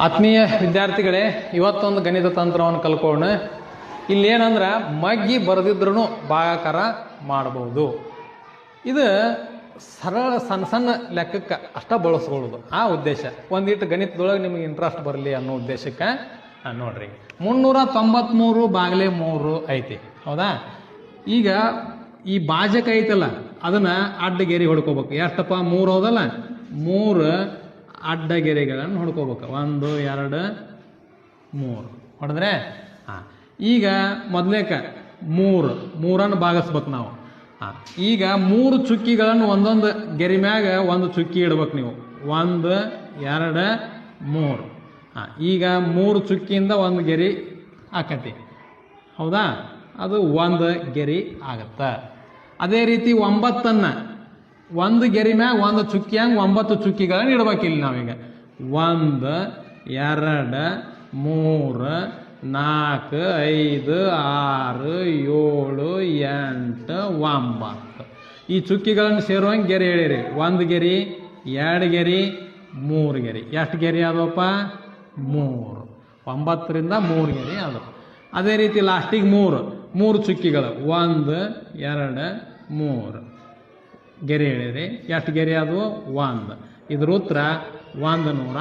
ಆತ್ಮೀಯ ವಿದ್ಯಾರ್ಥಿಗಳೇ, ಇವತ್ತೊಂದು ಗಣಿತ ತಂತ್ರವನ್ನು ಕಲ್ಕೋಣ ಇಲ್ಲಿ ಏನಂದ್ರೆ ಮಗ್ಗಿ ಬರೆದಿದ್ರು ಭಾಗಾಕಾರ ಮಾಡಬಹುದು ಇದು ಸರಳ ಸಣ್ಣ ಸಣ್ಣ ಲೆಕ್ಕಕ್ಕೆ ಅಷ್ಟ ಬಳಸ್ಕೊಳ್ಳೋದು. ಆ ಉದ್ದೇಶ. ಒಂದಿಟ್ಟು ಗಣಿತದೊಳಗೆ ನಿಮಗೆ ಇಂಟ್ರೆಸ್ಟ್ ಬರಲಿ ಅನ್ನೋ ಉದ್ದೇಶಕ್ಕೆ ನೋಡ್ರಿ. ಮುನ್ನೂರ ತೊಂಬತ್ಮೂರು ಬಾಗಿಲೆ ಮೂರು ಐತಿ. ಹೌದಾ? ಈಗ ಈ ಬಾಜಕ ಐತಲ್ಲ, ಅದನ್ನ ಅಡ್ಡಗೇರಿ ಹೊಡ್ಕೋಬೇಕು. ಎಷ್ಟಪ್ಪ? ಮೂರು ಹೌದಲ್ಲ? ಮೂರು ಅಡ್ಡಗೆರೆಗಳನ್ನು ಹೊಡ್ಕೋಬೇಕು. ಒಂದು, ಎರಡು, ಮೂರು. ಹೊಡೆದ್ರೆ? ಹಾಂ. ಈಗ ಮೊದಲೇಕ ಮೂರು. ಮೂರನ್ನು ಭಾಗಿಸ್ಬೇಕು ನಾವು. ಹಾಂ. ಈಗ ಮೂರು ಚುಕ್ಕಿಗಳನ್ನು ಒಂದೊಂದು ಗೆರೆ ಮ್ಯಾಗ ಒಂದು ಚುಕ್ಕಿ ಇಡ್ಬೇಕು ನೀವು. ಒಂದು, ಎರಡು, ಮೂರು. ಹಾಂ. ಈಗ ಮೂರು ಚುಕ್ಕಿಯಿಂದ ಒಂದು ಗೆರೆ ಆಕತಿ. ಹೌದಾ? ಅದು ಒಂದು ಗೆರೆ ಆಗತ್ತೆ. ಅದೇ ರೀತಿ ಒಂಬತ್ತನ್ನು ಒಂದು ಗೆರಿ ಮ್ಯಾಗ ಒಂದು ಚುಕ್ಕಿ ಹಂಗೆ ಒಂಬತ್ತು ಚುಕ್ಕಿಗಳನ್ನ ಇಡ್ಬೇಕಿಲ್ಲ ನಾವೀಗ. ಒಂದು, ಎರಡು, ಮೂರು, ನಾಲ್ಕು, ಐದು, ಆರು, ಏಳು, ಎಂಟು, ಒಂಬತ್ತು. ಈ ಚುಕ್ಕಿಗಳನ್ನು ಸೇರುವಂಗೆ ಗೆರೆ ಹೇಳಿರಿ. ಒಂದು ಗೆರಿ, ಎರಡು ಗೆರಿ, ಮೂರು ಗೆರಿ. ಎಷ್ಟು ಗೆರಿ ಅದವಪ್ಪ ಮೂರು. ಒಂಬತ್ತರಿಂದ ಮೂರು ಗೆರಿ ಅದು ಅದೇ ರೀತಿ ಲಾಸ್ಟಿಗೆ ಮೂರು. ಮೂರು ಚುಕ್ಕಿಗಳು. ಒಂದು, ಎರಡು, ಮೂರು. ಗೆರೆ ಎಳೆಯಿರಿ ಎಷ್ಟು ಗೆರೆ ಅದು ಒಂದು ಇದ್ರ ಉತ್ತರ ಒಂದು ನೂರ